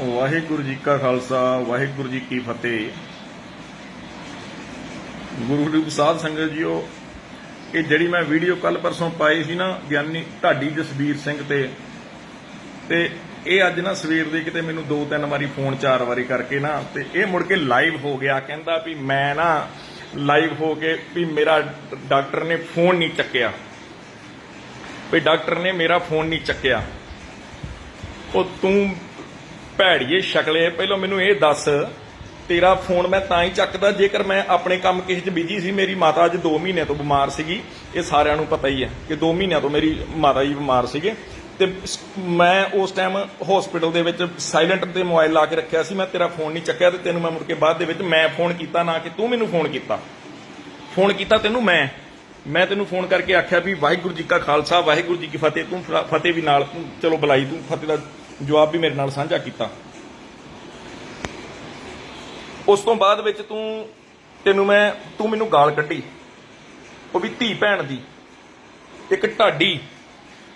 ਵਾਹਿਗੁਰੂ ਜੀ ਕਾ ਖਾਲਸਾ, ਵਾਹਿਗੁਰੂ ਜੀ ਕੀ ਫਤਿਹ। ਗੁਰੂ ਰੂਪ ਸਾਧ ਸੰਗਤ ਜੀਓ, ਇਹ ਜਿਹੜੀ ਮੈਂ ਵੀਡੀਓ ਕੱਲ ਪਰਸੋਂ ਪਾਈ ਸੀ ਨਾ, ਗਿਆਨੀ ਢਾਡੀ ਜਸਵੀਰ ਸਿੰਘ ਤੇ ਤੇ ਇਹ ਅੱਜ ਨਾ ਸਵੇਰ ਦੇ ਕਿਤੇ ਮੈਨੂੰ ਦੋ ਤਿੰਨ ਵਾਰੀ ਫੋਨ, ਚਾਰ ਵਾਰੀ ਕਰਕੇ ਨਾ, ਤੇ ਇਹ ਮੁੜ ਕੇ ਲਾਈਵ ਹੋ ਗਿਆ, ਕਹਿੰਦਾ ਵੀ ਮੈਂ ਨਾ ਲਾਈਵ ਹੋ ਕੇ ਵੀ ਮੇਰਾ ਡਾਕਟਰ ਨੇ ਫੋਨ ਨਹੀਂ ਚੱਕਿਆ। ਵੀ ਡਾਕਟਰ ਨੇ ਮੇਰਾ ਫੋਨ ਨਹੀਂ ਚੱਕਿਆ। ਉਹ ਤੂੰ ਭੈੜੀਏ ਸ਼ਕਲੇ, ਪਹਿਲਾਂ ਮੈਨੂੰ ਇਹ ਦੱਸ, ਤੇਰਾ ਫੋਨ ਮੈਂ ਤਾਂ ਹੀ ਚੱਕਦਾ ਜੇਕਰ ਮੈਂ ਆਪਣੇ ਕੰਮ ਕਿਸੇ 'ਚ ਬਿਜ਼ੀ ਸੀ, ਮੇਰੀ ਮਾਤਾ ਅੱਜ 2 ਮਹੀਨੇ ਤੋਂ ਬਿਮਾਰ ਸੀਗੀ। ਇਹ ਸਾਰਿਆਂ ਨੂੰ ਪਤਾ ਹੀ ਹੈ ਕਿ 2 ਮਹੀਨਿਆਂ ਤੋਂ ਮੇਰੀ ਮਾਤਾ ਜੀ ਬਿਮਾਰ ਸੀਗੇ। ਤੇ ਮੈਂ ਉਸ ਟਾਈਮ ਹਸਪੀਟਲ ਦੇ ਵਿੱਚ ਸਾਇਲੈਂਟ ਤੇ ਮੋਬਾਈਲ ਲਾ ਕੇ ਰੱਖਿਆ ਸੀ, ਮੈਂ ਤੇਰਾ ਫੋਨ ਨਹੀਂ ਚੱਕਿਆ ਤੇ ਤੈਨੂੰ ਮੈਂ ਮੁੜ ਕੇ ਬਾਅਦ ਦੇ ਵਿੱਚ ਮੈਂ ਫੋਨ ਕੀਤਾ, ਨਾ ਕਿ ਤੂੰ ਮੈਨੂੰ ਫੋਨ ਕੀਤਾ। ਫੋਨ ਕੀਤਾ ਤੈਨੂੰ ਮੈਂ। ਮੈਂ ਤੈਨੂੰ ਫੋਨ ਕਰਕੇ ਆਖਿਆ ਵੀ ਵਾਹਿਗੁਰੂ ਜੀ ਕਾ ਖਾਲਸਾ, ਵਾਹਿਗੁਰੂ ਜੀ ਕੀ ਫਤਿਹ, ਤੂੰ ਫਤਿਹ ਵੀ ਨਾਲ, ਤੂੰ ਚਲੋ ਬੁਲਾਈ, ਤੂੰ ਫਤਿਹ ਦਾ ਜਵਾਬ ਵੀ ਮੇਰੇ ਨਾਲ ਸਾਂਝਾ ਕੀਤਾ। ਉਸ ਤੋਂ ਬਾਅਦ ਵਿੱਚ ਤੂੰ, ਤੈਨੂੰ ਮੈਂ, ਤੂੰ ਮੈਨੂੰ ਗਾਲ ਕੱਢੀ। ਉਹ ਵੀ ਧੀ ਭੈਣ ਦੀ। ਇੱਕ ਢਾਡੀ।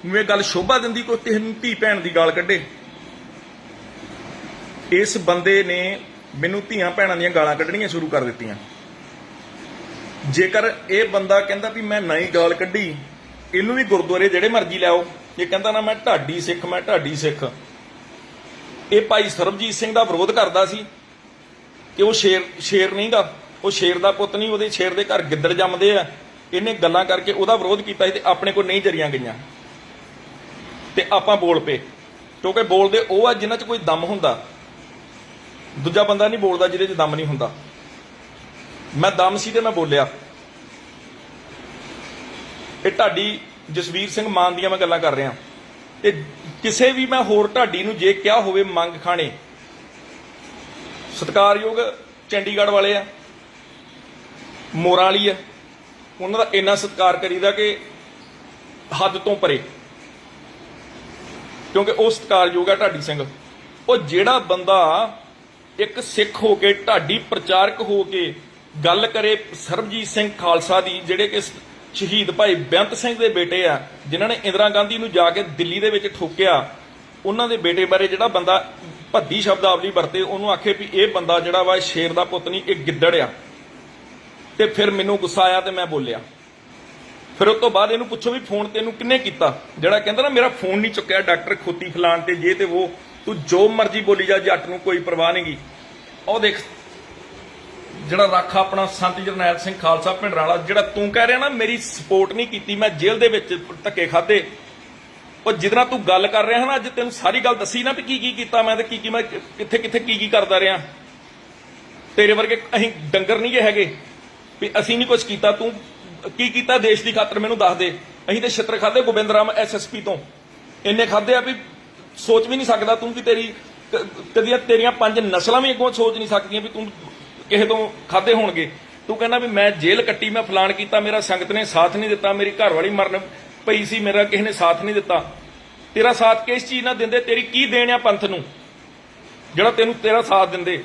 ਨੂੰ ਇਹ ਗੱਲ ਸ਼ੋਭਾ ਦਿੰਦੀ ਕੋਈ ਤੈਨੂੰ ਧੀ ਭੈਣ ਦੀ ਗਾਲ ਕੱਢੇ। ਇਸ ਬੰਦੇ ਨੇ ਮੈਨੂੰ ਧੀਆਂ ਭੈਣਾਂ ਦੀਆਂ ਗਾਲਾਂ ਕੱਢਣੀਆਂ ਸ਼ੁਰੂ ਕਰ ਦਿੱਤੀਆਂ। ਜੇਕਰ ਇਹ ਬੰਦਾ ਕਹਿੰਦਾ ਵੀ ਮੈਂ ਨਹੀਂ ਗਾਲ ਕੱਢੀ, ਇਹਨੂੰ ਵੀ ਗੁਰਦੁਆਰੇ ਜਿਹੜੇ ਮਰਜ਼ੀ ਲਿਆਓ ਇਹ ਕਹਿੰਦਾ ਨਾ ਮੈਂ ਢਾਡੀ ਸਿੱਖ, ਮੈਂ ਢਾਡੀ ਸਿੱਖ। ਇਹ ਭਾਈ ਸਰਬਜੀਤ ਸਿੰਘ ਦਾ ਵਿਰੋਧ ਕਰਦਾ ਸੀ ਕਿ ਉਹ ਸ਼ੇਰ ਸ਼ੇਰ ਨਹੀਂਗਾ। ਉਹ ਸ਼ੇਰ ਦਾ ਪੁੱਤ ਨਹੀਂ, ਉਹਦੇ ਸ਼ੇਰ ਦੇ ਘਰ ਗਿੱਦੜ ਜੰਮਦੇ ਆ। ਇਹਨੇ ਗੱਲਾਂ ਕਰਕੇ ਉਹਦਾ ਵਿਰੋਧ ਕੀਤਾ ਸੀ ਤੇ ਆਪਣੇ ਕੋਲ ਨਹੀਂ ਜਰੀਆਂ ਗਈਆਂ। ਤੇ ਆਪਾਂ ਬੋਲ ਪਏ। ਕਿਉਂਕਿ ਬੋਲਦੇ ਉਹ ਆ ਜਿਨ੍ਹਾਂ 'ਚ ਕੋਈ ਦਮ ਹੁੰਦਾ। ਦੂਜਾ ਬੰਦਾ ਨਹੀਂ ਬੋਲਦਾ ਜਿਹਦੇ 'ਚ ਦਮ ਨਹੀਂ ਹੁੰਦਾ। ਮੈਂ ਦਮ ਸੀ ਤੇ ਮੈਂ ਬੋਲਿਆ। ਇਹ ਢਾਡੀ ਜਸਵੀਰ ਸਿੰਘ ਮਾਨ ਦੀਆਂ ਮੈਂ ਗੱਲਾਂ ਕਰ ਰਿਹਾ। ਤੇ ਕਿਸੇ ਵੀ ਮੈਂ ਹੋਰ ਢਾਡੀ ਨੂੰ ਜੇ ਕਿਹਾ ਹੋਵੇ ਮੰਗ ਖਾਣੇ। ਸਤਿਕਾਰਯੋਗ ਚੰਡੀਗੜ੍ਹ ਵਾਲੇ ਆ, ਮੋਰਾਂ ਵਾਲੀ ਆ, ਉਹਨਾਂ ਦਾ ਇੰਨਾ ਸਤਿਕਾਰ ਕਰੀਦਾ ਕਿ ਹੱਦ ਤੋਂ ਪਰੇ। ਕਿਉਂਕਿ ਉਹ ਸਤਿਕਾਰਯੋਗ ਆ ਢਾਡੀ ਸਿੰਘ। ਉਹ ਜਿਹੜਾ ਬੰਦਾ ਇੱਕ ਸਿੱਖ ਹੋ ਕੇ ਢਾਡੀ ਪ੍ਰਚਾਰਕ ਹੋ ਕੇ ਗੱਲ ਕਰੇ ਸਰਬਜੀਤ ਸਿੰਘ ਖਾਲਸਾ ਦੀ, ਜਿਹੜੇ ਕਿ ਸ਼ਹੀਦ ਭਾਈ ਬੇਅੰਤ ਸਿੰਘ ਦੇ ਬੇਟੇ ਆ, ਜਿਨ੍ਹਾਂ ਨੇ ਇੰਦਰਾ ਗਾਂਧੀ ਨੂੰ ਜਾ ਕੇ ਦਿੱਲੀ ਦੇ ਵਿੱਚ ਠੋਕਿਆ, ਉਹਨਾਂ ਦੇ ਬੇਟੇ ਬਾਰੇ ਜਿਹੜਾ ਬੰਦਾ ਭੱਦੀ ਸ਼ਬਦਾਵਲੀ ਵਰਤੇ, ਉਹਨੂੰ ਆਖੇ ਵੀ ਇਹ ਬੰਦਾ ਜਿਹੜਾ ਵਾ ਸ਼ੇਰ ਦਾ ਪੁੱਤ ਨਹੀਂ, ਇਹ ਗਿੱਦੜ ਆ। ਤੇ ਫਿਰ ਮੈਨੂੰ ਗੁੱਸਾ ਆਇਆ ਤੇ ਮੈਂ ਬੋਲਿਆ। ਫਿਰ ਉਸ ਤੋਂ ਬਾਅਦ ਇਹਨੂੰ ਪੁੱਛੋ ਵੀ ਫੋਨ ਤੈਨੂੰ ਕਿੰਨੇ ਕੀਤਾ? ਜਿਹੜਾ ਕਹਿੰਦਾ ਨਾ, ਮੇਰਾ ਫੋਨ ਨਹੀਂ ਚੁੱਕਿਆ, ਡਾਕਟਰ ਖੋਤੀ ਫਲਾਣ ਤੇ ਜੇ ਤੇ ਉਹ ਤੂੰ ਜੋ ਮਰਜ਼ੀ ਬੋਲੀ ਜਾ ਜੱਟ ਨੂੰ ਕੋਈ ਪਰਵਾਹ ਨਹੀਂਗੀ ਉਹ ਦੇਖ ਜਿਹੜਾ ਰੱਖ ਆਪਣਾ ਸੰਤ ਜਰਨੈਲ ਸਿੰਘ ਖਾਲਸਾ ਪਿੰਡਰਾਲਾ ਜਿਹੜਾ ਤੂੰ ਕਹਿ ਰਿਹਾ ਨਾ, ਮੇਰੀ ਸਪੋਰਟ ਨਹੀਂ ਕੀਤੀ, ਮੈਂ ਜੇਲ੍ਹ ਦੇ ਵਿੱਚ ਧੱਕੇ ਖਾਦੇ ਉਹ ਜਿਦਨਾ ਤੂੰ ਗੱਲ ਕਰ ਰਿਹਾ ਨਾ, ਅੱਜ ਤੈਨੂੰ ਸਾਰੀ ਗੱਲ ਦੱਸੀ ਨਾ ਵੀ ਕੀ ਕੀ ਕੀਤਾ ਮੈਂ ਤੇ ਕੀ ਕੀ ਮੈਂ ਕਿੱਥੇ ਕਿੱਥੇ ਕੀ ਕੀ ਕਰਦਾ ਰਿਹਾ। ਤੇਰੇ ਵਰਗੇ ਅਸੀਂ ਡੰਗਰ ਨਹੀਂ ਗੇ ਹੈਗੇ, ਵੀ ਅਸੀਂ ਨਹੀਂ ਕੁਝ ਕੀਤਾ, ਤੂੰ ਕੀ ਕੀਤਾ ਦੇਸ਼ ਦੀ ਖਾਤਰ ਮੈਨੂੰ ਦੱਸ ਦੇ। ਅਸੀਂ ਤੇ ਛਿੱਤਰ ਖਾਦੇ ਗੋਬਿੰਦ ਰਾਮ ਐਸਐਸਪੀ ਤੋਂ। ਇੰਨੇ ਖਾਦੇ ਆ ਵੀ ਸੋਚ ਵੀ ਨਹੀਂ ਸਕਦਾ ਤੂੰ ਕਿ ਤੇਰੀ ਕਦੀਆਂ ਤੇਰੀਆਂ ਪੰਜ ਨਸਲਾਂ ਵੀ ਅੱਗੋਂ ਸੋਚ ਨਹੀਂ ਸਕਦੀਆਂ ਵੀ ਤੂੰ ਕਿਸੇ ਤੋਂ ਖਾਦੇ ਹੋਣਗੇ। ਤੂੰ ਕਹਿੰਦਾ ਵੀ ਮੈਂ ਜੇਲ੍ਹ ਕੱਟੀ, ਮੈਂ ਫਲਾਨ ਕੀਤਾ, ਮੇਰਾ ਸੰਗਤ ਨੇ ਸਾਥ ਨਹੀਂ ਦਿੱਤਾ, ਮੇਰੀ ਘਰ ਵਾਲੀ ਮਰਨ ਪਈ ਸੀ, ਮੇਰਾ ਕਿਸੇ ਨੇ ਸਾਥ ਨਹੀਂ ਦਿੱਤਾ। ਤੇਰਾ ਸਾਥ ਕਿਸ ਚੀਜ਼ ਨਾਲ ਦਿੰਦੇ? ਤੇਰੀ ਕੀ ਦੇਣ ਆ ਪੰਥ ਨੂੰ? ਜਿਹੜਾ ਤੈਨੂੰ ਤੇਰਾ ਸਾਥ ਦਿੰਦੇ।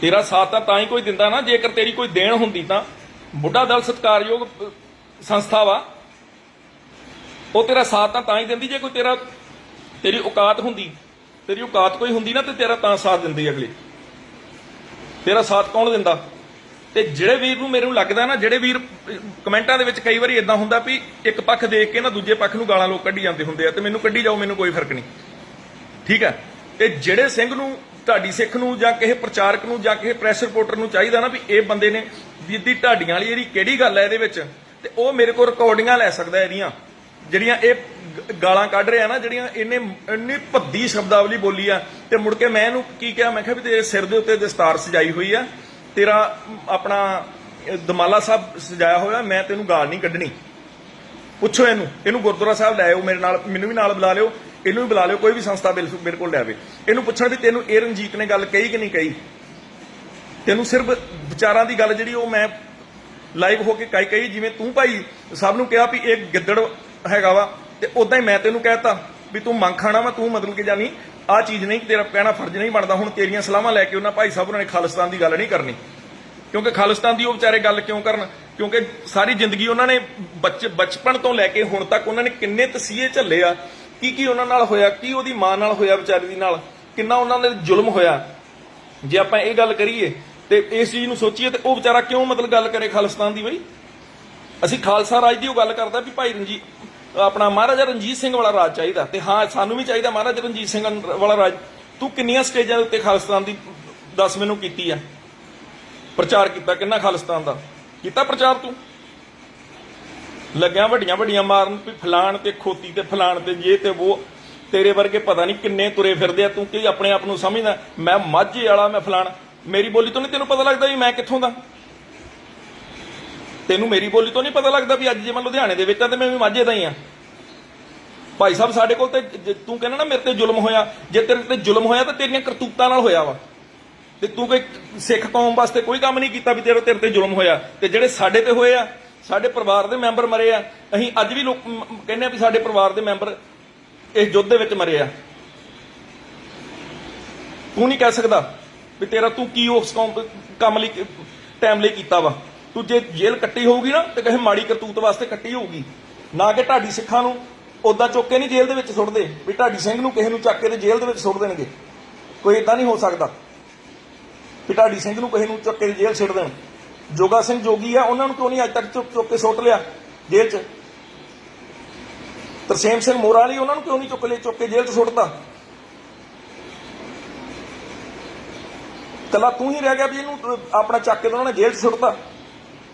ਤੇਰਾ ਸਾਥ ਤਾਂ ਤਾਂ ਹੀ ਕੋਈ ਦਿੰਦਾ ਨਾ, ਜੇਕਰ ਤੇਰੀ ਕੋਈ ਦੇਣ ਹੁੰਦੀ ਤਾਂ। ਬੁੱਢਾ ਦਲ ਸਤਕਾਰਯੋਗ ਸੰਸਥਾ ਵਾ। ਉਹ ਤੇਰਾ ਸਾਥ ਤਾਂ ਤਾਂ ਹੀ ਦਿੰਦੀ, ਜੇ ਕੋਈ ਤੇਰਾ ਤੇਰੀ ਔਕਾਤ ਹੁੰਦੀ। ਤੇਰੀ ਔਕਾਤ ਕੋਈ ਹੁੰਦੀ ਨਾ, ਤੇ ਤੇਰਾ ਤਾਂ ਸਾਥ ਦਿੰਦੀ ਅਗਲੇ। ਤੇਰਾ ਸਾਥ ਕੌਣ ਦਿੰਦਾ? ਤੇ ਜਿਹੜੇ ਵੀਰ ਨੂੰ ਮੈਨੂੰ ਲੱਗਦਾ ਨਾ, ਜਿਹੜੇ ਵੀਰ ਕਮੈਂਟਾਂ ਦੇ ਵਿੱਚ ਕਈ ਵਾਰੀ ਇਦਾਂ ਹੁੰਦਾ ਵੀ ਇੱਕ ਪੱਖ ਦੇਖ ਕੇ ਨਾ ਦੂਜੇ ਪੱਖ ਨੂੰ ਗਾਲਾਂ ਲੋਕ ਕੱਢੀ ਜਾਂਦੇ ਹੁੰਦੇ ਆ, ਤੇ ਮੈਨੂੰ ਕੱਢੀ ਜਾਓ, ਮੈਨੂੰ ਕੋਈ ਫ਼ਰਕ ਨਹੀਂ। ਠੀਕ ਹੈ? ਤੇ ਜਿਹੜੇ ਸਿੰਘ ਨੂੰ ਢਾਡੀ ਸਿੱਖ ਨੂੰ ਜਾਂ ਕਿਸੇ ਪ੍ਰਚਾਰਕ ਨੂੰ ਜਾਂ ਕਿਸੇ ਪ੍ਰੈਸ ਰਿਪੋਰਟਰ ਨੂੰ ਚਾਹੀਦਾ ਨਾ ਵੀ ਇਹ ਬੰਦੇ ਨੇ ਵੀ ਢਾਡੀਆਂ ਵਾਲੀ ਜਿਹੜੀ ਕਿਹੜੀ ਗੱਲ ਹੈ ਇਹਦੇ ਵਿੱਚ, ਤੇ ਉਹ ਮੇਰੇ ਕੋਲ ਰਿਕਾਰਡਿੰਗਾਂ ਲੈ ਸਕਦਾ ਇਹਦੀਆਂ, ਜਿਹੜੀਆਂ ਇਹ ਗਾਲਾਂ ਕੱਢ ਰਿਹਾ ਨਾ, ਜਿਹੜੀਆਂ ਇਹਨੇ ਇੰਨੀ ਭੱਦੀ ਸ਼ਬਦਾਵਲੀ ਬੋਲੀ ਆ, ਤੇ ਮੁੜ ਕੇ ਮੈਂ ਇਹਨੂੰ ਕੀ ਕਿਹਾ, ਮੈਂ ਕਿਹਾ ਵੀ ਤੇਰੇ ਸਿਰ ਦੇ ਉੱਤੇ ਦਸਤਾਰ ਸਜਾਈ ਹੋਈ ਆ, ਤੇਰਾ ਆਪਣਾ ਦਮਾਲਾ ਸਾਹਿਬ ਸਜਾਇਆ ਹੋਇਆ, ਮੈਂ ਤੈਨੂੰ ਗਾਲ ਨਹੀਂ ਕੱਢਣੀ। ਪੁੱਛੋ ਇਹਨੂੰ ਇਹਨੂੰ ਗੁਰਦੁਆਰਾ ਸਾਹਿਬ ਲੈ ਆਓ ਮੇਰੇ ਨਾਲ, ਮੈਨੂੰ ਵੀ ਨਾਲ ਬੁਲਾ ਲਿਓ, ਇਹਨੂੰ ਵੀ ਬੁਲਾ ਲਿਓ, ਕੋਈ ਵੀ ਸੰਸਥਾ ਬਿਲ ਮੇਰੇ ਕੋਲ ਲੈ ਆਵੇ। ਇਹਨੂੰ ਪੁੱਛਣ ਵੀ ਤੈਨੂੰ ਇਹ ਰਣਜੀਤ ਨੇ ਗੱਲ ਕਹੀ ਕਿ ਨਹੀਂ ਕਹੀ? ਤੈਨੂੰ ਸਿਰਫ ਵਿਚਾਰਾਂ ਦੀ ਗੱਲ ਜਿਹੜੀ ਉਹ ਮੈਂ ਲਾਈਵ ਹੋ ਕੇ ਕਹੀ ਕਹੀ, ਜਿਵੇਂ ਤੂੰ ਭਾਈ ਸਭ ਨੂੰ ਕਿਹਾ ਵੀ ਇਹ ਗਿੱਦੜ ਹੈਗਾ ਵਾ ਤੇ ਉਦਾਂ ਹੀ ਮੈਂ ਤੈਨੂੰ ਕਹਿਤਾ ਵੀ ਤੂੰ ਮੰਗ ਖਾਣਾ ਵਾ, ਤੂੰ ਮਤਲਬ ਕਿ ਜਾਨੀ ਆ ਚੀਜ਼ ਨਹੀਂ, ਤੇਰਾ ਕਹਿਣਾ ਫਰਜ਼ ਨਹੀਂ ਬਣਦਾ। ਹੁਣ ਤੇਰੀਆਂ ਸਲਾਹਾਂ ਲੈ ਕੇ ਉਹਨਾਂ ਭਾਈ ਸਾਹਿਬ ਉਹਨਾਂ ਨੇ ਖਾਲਿਸਤਾਨ ਦੀ ਗੱਲ ਨਹੀਂ ਕਰਨੀ। ਕਿਉਂਕਿ ਖਾਲਿਸਤਾਨ ਦੀ ਉਹ ਵਿਚਾਰੇ ਗੱਲ ਕਿਉਂ ਕਰਨ? ਕਿਉਂਕਿ ਸਾਰੀ ਜ਼ਿੰਦਗੀ ਉਹਨਾਂ ਨੇ ਬਚਪਨ ਤੋਂ ਲੈ ਕੇ ਹੁਣ ਤੱਕ ਉਹਨਾਂ ਨੇ ਕਿੰਨੇ ਤਸੀਹੇ ਝੱਲੇ ਆ। ਕੀ ਕੀ ਉਹਨਾਂ ਨਾਲ ਹੋਇਆ, ਕੀ ਉਹਦੀ ਮਾਂ ਨਾਲ ਹੋਇਆ ਵਿਚਾਰੀ ਦੀ ਨਾਲ? ਕਿੰਨਾ ਉਹਨਾਂ ਦੇ ਜ਼ੁਲਮ ਹੋਇਆ? ਜੇ ਆਪਾਂ ਇਹ ਗੱਲ ਕਰੀਏ, ਤੇ ਇਸ ਚੀਜ਼ ਨੂੰ ਸੋਚੀਏ, ਤੇ ਉਹ ਵਿਚਾਰਾ ਕਿਉਂ ਮਤਲਬ ਗੱਲ ਕਰੇ ਖਾਲਿਸਤਾਨ ਦੀ ਬਈ? ਅਸੀਂ ਖਾਲਸਾ ਰਾਜ ਦੀ ਉਹ ਗੱਲ ਕਰਦਾ ਵੀ ਭਾਈ ਰਣਜੀਤ ਆਪਣਾ ਮਹਾਰਾਜਾ ਰਣਜੀਤ ਸਿੰਘ ਵਾਲਾ ਰਾਜ ਚਾਹੀਦਾ ਤੇ ਹਾਂ, ਸਾਨੂੰ ਵੀ ਚਾਹੀਦਾ ਮਹਾਰਾਜਾ ਰਣਜੀਤ ਸਿੰਘ ਵਾਲਾ ਰਾਜ। ਤੂੰ ਕਿੰਨੀਆਂ ਸਟੇਜਾਂ ਦੇ ਉੱਤੇ ਖਾਲਿਸਤਾਨ ਦੀ ਦੱਸ ਮੈਨੂੰ ਕੀਤੀ ਆ? ਪ੍ਰਚਾਰ ਕੀਤਾ, ਕਿੰਨਾ ਖਾਲਿਸਤਾਨ ਦਾ? ਕੀਤਾ ਪ੍ਰਚਾਰ ਤੂੰ? ਲੱਗਿਆ ਵੱਡੀਆਂ ਵੱਡੀਆਂ ਮਾਰਨ ਵੀ ਫਲਾਣ ਤੇ ਖੋਤੀ ਤੇ ਫਲਾਣ ਤੇ ਜੇ ਤੇ ਉਹ ਤੇਰੇ ਵਰਗੇ ਪਤਾ ਨਹੀਂ ਕਿੰਨੇ ਤੁਰੇ ਫਿਰਦੇ ਆ, ਤੂੰ ਕੀ ਆਪਣੇ ਆਪ ਨੂੰ ਸਮਝਦਾ? ਮੈਂ ਮਾਝੇ ਵਾਲਾ, ਮੈਂ ਫਲਾਣ। ਮੇਰੀ ਬੋਲੀ ਤੋਂ ਨਹੀਂ ਤੈਨੂੰ ਪਤਾ ਲੱਗਦਾ ਵੀ ਮੈਂ ਕਿੱਥੋਂ ਦਾ? ਤੈਨੂੰ ਮੇਰੀ ਬੋਲੀ ਤੋਂ ਨਹੀਂ ਪਤਾ ਲੱਗਦਾ ਵੀ ਅੱਜ ਜੇ ਮੈਂ ਲੁਧਿਆਣੇ ਦੇ ਵਿੱਚ ਆ ਤੇ ਮੈਂ ਵੀ ਮਾਝੇ ਦਾ ਹੀ ਆ। ਭਾਈ ਸਾਹਿਬ, ਸਾਡੇ ਕੋਲ ਤੇ ਜੇ ਤੂੰ ਕਹਿੰਦਾ ਨਾ ਮੇਰੇ ਤੇ ਜ਼ੁਲਮ ਹੋਇਆ। ਜੇ ਤੇਰੇ ਤੇ ਜ਼ੁਲਮ ਹੋਇਆ ਤਾਂ ਤੇਰੀਆਂ ਕਰਤੂਤਾਂ ਨਾਲ ਹੋਇਆ ਵਾ। ਤੇ ਤੂੰ ਕੋਈ ਸਿੱਖ ਕੌਮ ਵਾਸਤੇ ਕੋਈ ਕੰਮ ਨਹੀਂ ਕੀਤਾ ਵੀ ਤੇਰੇ ਤੇਰੇ ਤੇ ਜ਼ੁਲਮ ਹੋਇਆ। ਤੇ ਜਿਹੜੇ ਸਾਡੇ ਤੇ ਹੋਏ ਆ, ਸਾਡੇ ਪਰਿਵਾਰ ਦੇ ਮੈਂਬਰ ਮਰੇ ਆ। ਅਸੀਂ ਅੱਜ ਵੀ ਲੋਕ ਕਹਿੰਦੇ ਆ ਵੀ ਸਾਡੇ ਪਰਿਵਾਰ ਦੇ ਮੈਂਬਰ ਇਸ ਯੁੱਧ ਦੇ ਵਿੱਚ ਮਰੇ ਆ। ਤੂੰ ਨਹੀਂ ਕਹਿ ਸਕਦਾ ਵੀ ਤੇਰਾ ਤੂੰ ਕੀ ਉਸ ਕੌਮ ਕੰਮ ਲਈ ਟਾਈਮ ਲਈ ਕੀਤਾ ਵਾ। ਤੂੰ ਜੇ ਜੇਲ੍ਹ ਕੱਟੀ ਹੋਊਗੀ ਨਾ ਤੇ ਕਿਸੇ ਮਾੜੀ ਕਰਤੂਤ ਵਾਸਤੇ ਕੱਟੀ ਹੋਊਗੀ। ਨਾ ਕਿ ਢਾਡੀ ਸਿੱਖਾਂ ਨੂੰ ਉਦਾਂ ਚੁੱਕ ਕੇ ਨਹੀਂ ਜੇਲ੍ਹ ਦੇ ਵਿੱਚ ਸੁੱਟਦੇ ਵੀ ਢਾਡੀ ਸਿੰਘ ਨੂੰ ਕਿਸੇ ਨੂੰ ਚੱਕ ਕੇ ਤੇ ਜੇਲ੍ਹ ਦੇ ਵਿੱਚ ਸੁੱਟ ਦੇਣਗੇ। ਕੋਈ ਇਦਾਂ ਨਹੀਂ ਹੋ ਸਕਦਾ ਵੀ ਢਾਡੀ ਸਿੰਘ ਨੂੰ ਕਿਸੇ ਨੂੰ ਚੁੱਕ ਕੇ ਜੇਲ੍ਹ ਸੁੱਟ ਦੇਣ। ਜੋਗਾ ਸਿੰਘ ਜੋਗੀ ਆ, ਉਹਨਾਂ ਨੂੰ ਕਿਉਂ ਨਹੀਂ ਅੱਜ ਤੱਕ ਚੁੱਕ ਚੁੱਕ ਕੇ ਸੁੱਟ ਲਿਆ ਜੇਲ੍ਹ 'ਚ? ਤਰਸੇਮ ਸਿੰਘ ਮੋਰਾ ਵਾਲੀ ਉਹਨਾਂ ਨੂੰ ਕਿਉਂ ਨਹੀਂ ਚੁੱਕ ਲਿਆ, ਚੁੱਕ ਕੇ ਜੇਲ੍ਹ 'ਚ ਸੁੱਟਦਾ ਕੱਲਾ ਤੂੰ ਹੀ ਰਹਿ ਗਿਆ ਵੀ ਇਹਨੂੰ ਆਪਣਾ ਚੱਕ ਕੇ ਉਹਨਾਂ ਨੇ ਜੇਲ੍ਹ 'ਚ ਸੁੱਟਦਾ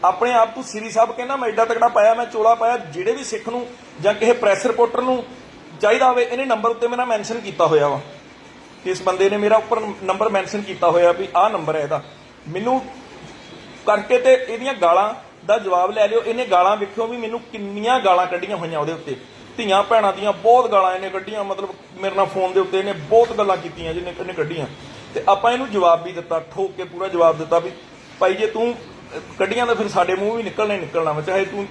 ਆਪਣੇ ਆਪ ਤੂੰ ਸ੍ਰੀ ਸਾਹਿਬ ਕਹਿੰਦਾ ਮੈਂ ਐਡਾ ਤਕੜਾ ਪਾਇਆ, ਮੈਂ ਚੋਲਾ ਪਾਇਆ, ਜਿਹੜੇ ਵੀ ਸਿੱਖ ਨੂੰ ਜਾਂ ਕਿਸੇ ਪ੍ਰੈਸ ਰਿਪੋਰਟਰ ਨੂੰ ਚਾਹੀਦਾ ਹੋਵੇ, ਇਹਨੇ ਨੰਬਰ ਉੱਤੇ ਮੇਰਾ ਮੈਂਸ਼ਨ ਕੀਤਾ ਹੋਇਆ ਵਾ। ਇਸ ਬੰਦੇ ਨੇ ਮੇਰਾ ਉੱਪਰ ਨੰਬਰ ਮੈਂਸ਼ਨ ਕੀਤਾ ਹੋਇਆ ਵੀ ਆਹ ਨੰਬਰ ਹੈ ਇਹਦਾ। ਮੈਨੂੰ ਕਰਕੇ ਤੇ ਇਹਦੀਆਂ ਗਾਲਾਂ ਦਾ ਜਵਾਬ ਲੈ ਲਿਓ, ਇਹਨੇ ਗਾਲਾਂ ਵੇਖਿਓ ਵੀ ਮੈਨੂੰ ਕਿੰਨੀਆਂ ਗਾਲਾਂ ਕੱਢੀਆਂ ਹੋਈਆਂ ਉਹਦੇ ਉੱਤੇ। ਧੀਆਂ ਭੈਣਾਂ ਦੀਆਂ ਬਹੁਤ ਗਾਲਾਂ ਇਹਨੇ ਕੱਢੀਆਂ, ਮਤਲਬ ਮੇਰੇ ਨਾਲ ਫੋਨ ਦੇ ਉੱਤੇ ਇਹਨੇ ਬਹੁਤ ਗੱਲਾਂ ਕੀਤੀਆਂ ਜਿਹਨੇ ਇਹਨੇ ਕੱਢੀਆਂ। ਤੇ ਆਪਾਂ ਇਹਨੂੰ ਜਵਾਬ ਵੀ ਦਿੱਤਾ, ਠੋਕ ਕੇ ਪੂਰਾ ਜਵਾਬ ਦਿੱਤਾ ਵੀ, ਭਾਈ ਜੇ ਤੂੰ ਕੱਢੀਆਂ ਤਾਂ ਫਿਰ ਸਾਡੇ ਮੂੰਹ ਵੀ ਨਿਕਲਣਾ ਹੀ ਨਿਕਲਣਾ ਵਾ, ਚਾਹੇ ਤੂੰ